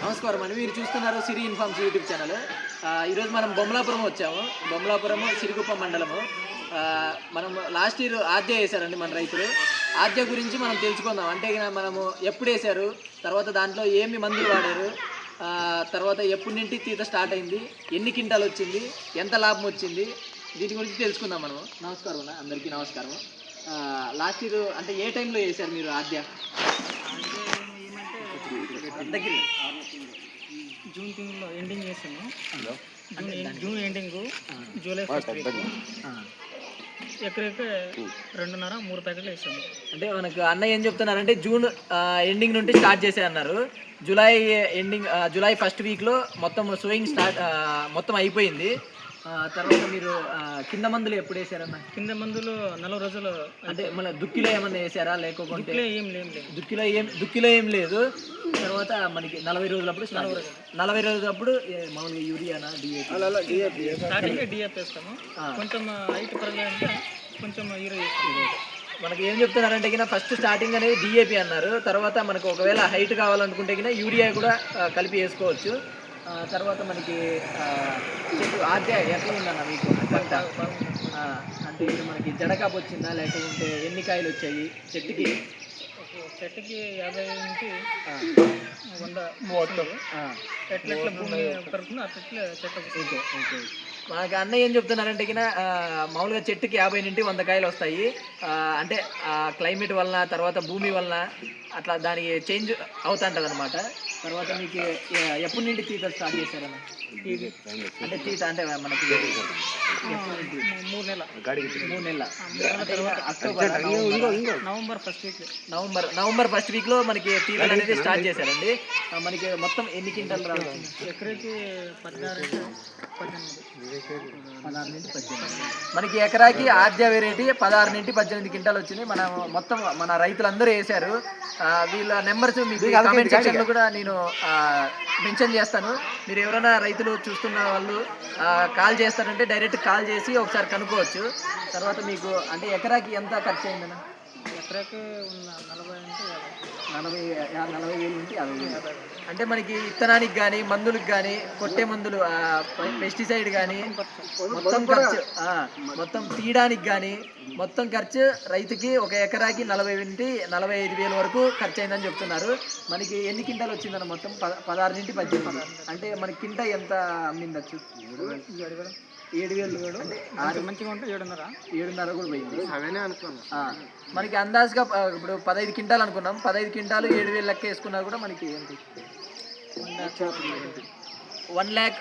నమస్కారం అండి. మీరు చూస్తున్నారు సిరి ఇన్ఫార్మ్స్ యూట్యూబ్ ఛానల్. ఈరోజు మనం బొమ్మలాపురం వచ్చాము. బొమ్మలాపురము సిరిగుప్ప మండలము. మనం లాస్ట్ ఇయర్ ఆద్య వేశారండి మన రైతులు. ఆద్య గురించి మనం తెలుసుకుందాం. అంటే మనము ఎప్పుడు వేశారు తర్వాత దాంట్లో ఏమి మందులు వాడారు తర్వాత ఎప్పటి నుండి తీత స్టార్ట్ అయింది ఎన్ని క్వింటాలు వచ్చింది ఎంత లాభం వచ్చింది దీని గురించి తెలుసుకుందాం మనం నమస్కారం అన్న అందరికీ నమస్కారం. లాస్ట్ ఇయర్ అంటే ఏ టైంలో వేశారు మీరు ఆద్య? దగ్గర జూన్ తింగ్లో ఎండింగ్ చేసాము. June June ending July first ఎక్కడైతే రెండున్నర మూడు ప్యాకెట్లు వేసాము. అంటే మనకు అన్న ఏం చెప్తున్నారంటే జూన్ ఎండింగ్ నుండి స్టార్ట్ చేసే అన్నారు. జూలై ఎండింగ్ జూలై ఫస్ట్ వీక్లో మొత్తం సోయింగ్ స్టార్ట్ మొత్తం అయిపోయింది. తర్వాత మీరు కింద మందులు ఎప్పుడు వేసారన్న కింద మందులు నలభై రోజులు అంటే మన దుక్కిలో ఏమన్నా వేసారా? లేకపోతే ఏం లేదు దుక్కిలో ఏం దుక్కిలో ఏం లేదు. తర్వాత మనకి నలభై రోజులప్పుడు. నలభై రోజులప్పుడు మామూలుగా యూరియానా డిఏపి స్టార్టింగ్ వేస్తాము. కొంచెం హైట్ కొంచెం మనకి ఏం చెప్తున్నారంటే కినా ఫస్ట్ స్టార్టింగ్ అనేది డిఏపి అన్నారు. తర్వాత మనకు ఒకవేళ హైట్ కావాలనుకుంటే యూరియా కూడా కలిపి వేసుకోవచ్చు. తర్వాత మనకి చెట్టు ఎట్లా ఉందన్న మీకు? అంటే మనకి జడకాపు వచ్చిందా లేకపోతే ఎన్ని కాయలు వచ్చాయి చెట్టుకి? చెట్టుకి యాభై నుంచి వంద వస్తుంది. ఆ, ఎట్లా ఎట్లా భూమి పెరుగుతుందో అట్లా చెట్టు ఓకే ఓకే. మనకి అన్న ఏం చెప్తున్నారంటే కినా మామూలుగా చెట్టుకి యాభై నుండి వంద కాయలు వస్తాయి. ఆ, అంటే క్లైమేట్ వలన తర్వాత భూమి వలన అట్లా దానికి చేంజ్ అవుతుంటుంది అనమాట తర్వాత మీకు ఎప్పటి నుండి తీత స్టార్ట్ చేశారన్న అంటే తీత అంటే మనకి మూడు నెలల. మూడు నెలల. నెలల తర్వాత October November. November first week. November November first వీక్లో మనకి తీతలు అనేది స్టార్ట్ చేశారండి. మనకి మొత్తం ఎన్ని క్వింటాలు రావాలి? ఎకరాకి పదహారు నుంచి పద్దెనిమిది. మనకి ఎకరాకి ఆద్య వెరైటీ పదహారు నుంచి పద్దెనిమిది క్వింటాలు వచ్చింది మన మొత్తం మన రైతులందరూ వేశారు. వీళ్ళ నెంబర్స్ మీకు కామెంట్ సెక్షన్లో కూడా నేను మెన్షన్ చేస్తాను. మీరు ఎవరైనా రైతులు చూస్తున్న వాళ్ళు కాల్ చేస్తారంటే డైరెక్ట్ కాల్ చేసి ఒకసారి కనుక్కోవచ్చు. తర్వాత మీకు అంటే ఎకరాకి ఎంత ఖర్చు అయిందన్న ఎకరాకి ఉన్న నలభై అంటే యాభై. నలభై యా- నలభై వేలు నుంచి యాభై వేలు. అంటే మనకి ఇత్తనానికి కానీ మందులకు కానీ కొట్టే మందులు పెస్టిసైడ్ కానీ మొత్తం ఖర్చు. ఆ, మొత్తం తీయడానికి కానీ మొత్తం ఖర్చు రైతుకి ఒక ఎకరాకి నలభై నుండి నలభై ఐదు వేల వరకు ఖర్చు అయిందని చెప్తున్నారు. మనకి ఎన్ని క్వింటాలు వచ్చిందన్న మొత్తం పద పదహారు నుండి పద్దెనిమిది. అంటే మనకి కింట ఎంత అమ్మిందచ్చు ఏడు వేలు కూడా మంచి- మంచిగా ఉంటే ఏడున్నర? ఏడున్నర కూడా పోయింది. ఆ, మనకి అందాజుగా ఇప్పుడు పదహైదు క్వింటాలు అనుకున్నాం. పదహైదు క్వింటాలు ఏడు వేలు లెక్క వేసుకున్నా కూడా మనకి ఏంటి? వన్ ల్యాక్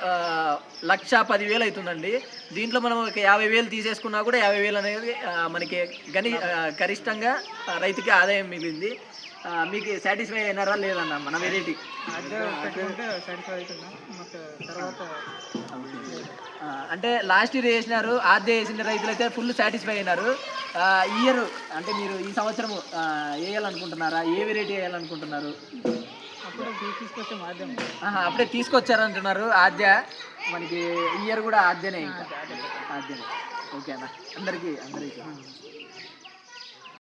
లక్ష పదివేలు అవుతుందండి. దీంట్లో మనం ఒక యాభై వేలు తీసేసుకున్నా కూడా యాభై వేలు అనేది మనకి గని గరిష్టంగా రైతుకి ఆదాయం మిగిలింది. మీకు సాటిస్ఫై అయినారా లేదన్న మన వెరైటీ అంటే లాస్ట్ ఇయర్ వేసినారు ఆద్య వేసిన రైతులు అయితే ఫుల్ సాటిస్ఫై అయినారు ఇయర్ అంటే మీరు ఈ సంవత్సరం వేయాలనుకుంటున్నారా? ఏ వెరైటీ వేయాలనుకుంటున్నారు? అప్పుడు తీసుకొచ్చారంటున్నారు ఆద్య. మనకి ఇయర్ కూడా ఆద్యనే ఇంకా. ఆద్యనే. ఓకే అన్న. అందరికీ అందరికీ.